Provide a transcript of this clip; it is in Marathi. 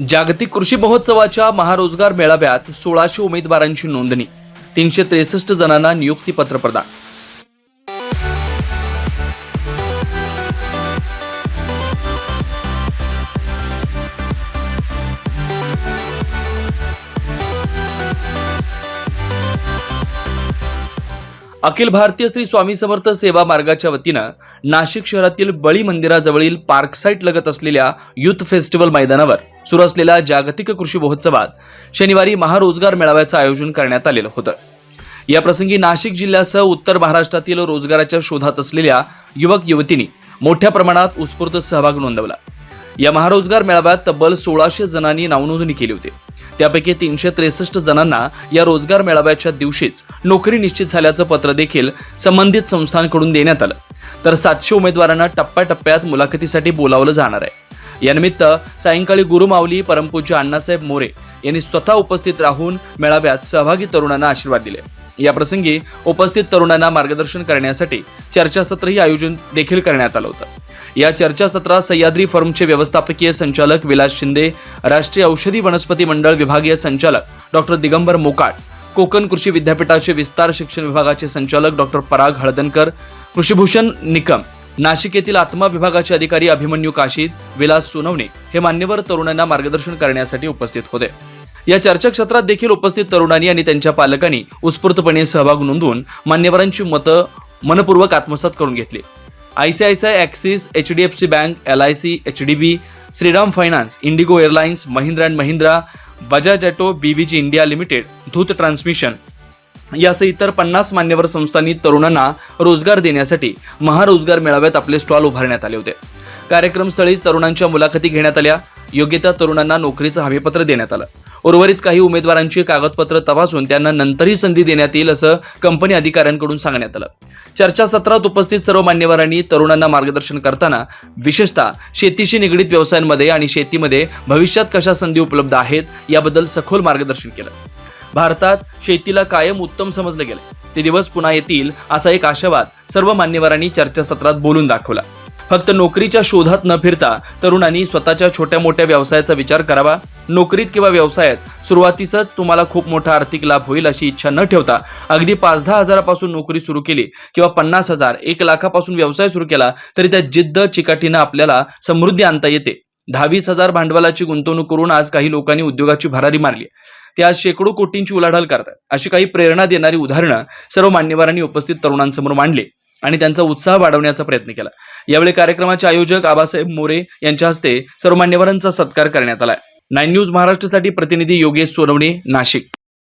जागतिक कृषी महोत्सवाच्या महारोजगार मेळाव्यात सोळाशे उमेदवारांची नोंदणी तीनशे त्रेसष्ट जणांना नियुक्तीपत्र प्रदान. अखिल भारतीय श्री स्वामी समर्थ सेवा मार्गाच्या वतीनं नाशिक शहरातील बळी मंदिराजवळील पार्क साईट लगत असलेल्या युथ फेस्टिवल मैदानावर सुरू असलेल्या जागतिक कृषी महोत्सवात शनिवारी महारोजगार मेळाव्याचं आयोजन करण्यात आलेलं होतं. या प्रसंगी नाशिक जिल्ह्यासह उत्तर महाराष्ट्रातील रोजगाराच्या शोधात असलेल्या युवक युवतींनी मोठ्या प्रमाणात उत्स्फूर्त सहभाग नोंदवला. या महारोजगार मेळाव्यात तब्बल सोळाशे जणांनी नावनोंदणी केली होती. त्यापैकी तीनशे त्रेसष्ट जणांना या रोजगार मेळाव्याच्या दिवशीच नोकरी निश्चित झाल्याचं पत्र देखील संबंधित संस्थांकडून देण्यात आलं. तर सातशे उमेदवारांना टप्प्याटप्प्यात मुलाखतीसाठी बोलावलं जाणार आहे. यानिमित्त सायंकाळी गुरुमाऊली परमपूज्य अण्णासाहेब मोरे यांनी स्वतः उपस्थित राहून मेळाव्यात सहभागी तरुणांना आशीर्वाद दिले. या प्रसंगी उपस्थित तरुणांना मार्गदर्शन करण्यासाठी चर्चासत्रही आयोजन देखील करण्यात आलं होतं. या चर्चासत्रात सह्याद्री फर्मचे व्यवस्थापकीय संचालक विलास शिंदे राष्ट्रीय औषधी वनस्पती मंडळ विभागीय संचालक डॉक्टर दिगंबर मोकाट कोकण कृषी विद्यापीठाचे विस्तार शिक्षण विभागाचे संचालक डॉक्टर पराग हळदनकर कृषीभूषण निकम नाशिक येथील आत्मा विभागाचे अधिकारी अभिमन्यू काशीद विलास सोनवणे हे मान्यवर तरुणांना मार्गदर्शन करण्यासाठी उपस्थित होते. या चर्चाक्षेत्रात देखील उपस्थित तरुणांनी आणि त्यांच्या पालकांनी उत्स्फूर्तपणे सहभाग नोंदवून मान्यवरांची मतं मनपूर्वक आत्मसात करून घेतली. ICICI Axis H D F C bank L I C H D B Shriram finance IndiGo airlines Mahindra and Mahindra Bajaj auto BVG India limited Dhoot transmission यासह इतर पन्नास मान्यवर संस्थांनी तरुणांना रोजगार देण्यासाठी महारोजगार मेळाव्यात आपले स्टॉल उभारण्यात आले होते. कार्यक्रमस्थळीच तरुणांच्या मुलाखती घेण्यात आल्या. योग्य त्या तरुणांना नोकरीचं हमीपत्र देण्यात आलं. उर्वरित काही उमेदवारांची कागदपत्र तपासून त्यांना नंतरही संधी देण्यात येईल असं कंपनी अधिकाऱ्यांकडून सांगण्यात आलं. चर्चासत्रात उपस्थित सर्व मान्यवरांनी तरुणांना मार्गदर्शन करताना विशेषतः शेतीशी निगडीत व्यवसायांमध्ये आणि शेतीमध्ये भविष्यात कशा संधी उपलब्ध आहेत याबद्दल सखोल मार्गदर्शन केलं. भारतात शेतीला कायम उत्तम समजलं गेलं ते दिवस पुन्हा येतील असा एक आशावाद सर्व मान्यवरांनी चर्चासत्रात बोलून दाखवला. फक्त नोकरीच्या शोधात न फिरता तरुणांनी स्वतःच्या छोट्या मोठ्या व्यवसायाचा विचार करावा. नोकरीत किंवा व्यवसायात सुरुवातीसच तुम्हाला खूप मोठा आर्थिक लाभ होईल अशी इच्छा न ठेवता अगदी पाच दहा हजारापासून नोकरी सुरू केली किंवा पन्नास हजार एक लाखापासून व्यवसाय सुरू केला तरी त्या जिद्द चिकाटीनं आपल्याला समृद्धी आणता येते. दहावीस हजार भांडवलाची गुंतवणूक करून आज काही लोकांनी उद्योगाची भरारी मारली. ते आज शेकडो कोटींची उलाढाल करतात अशी काही प्रेरणा देणारी उदाहरणं सर्व मान्यवरांनी उपस्थित तरुणांसमोर मांडली आणि त्यांचा उत्साह वाढवण्याचा प्रयत्न केला. यावेळी कार्यक्रमाचे आयोजक आबासाहेब मोरे यांच्या हस्ते सर्व मान्यवरांचा सत्कार करण्यात आला. नाईन न्यूज महाराष्ट्रासाठी प्रतिनिधी योगेश सोनवणे नाशिक.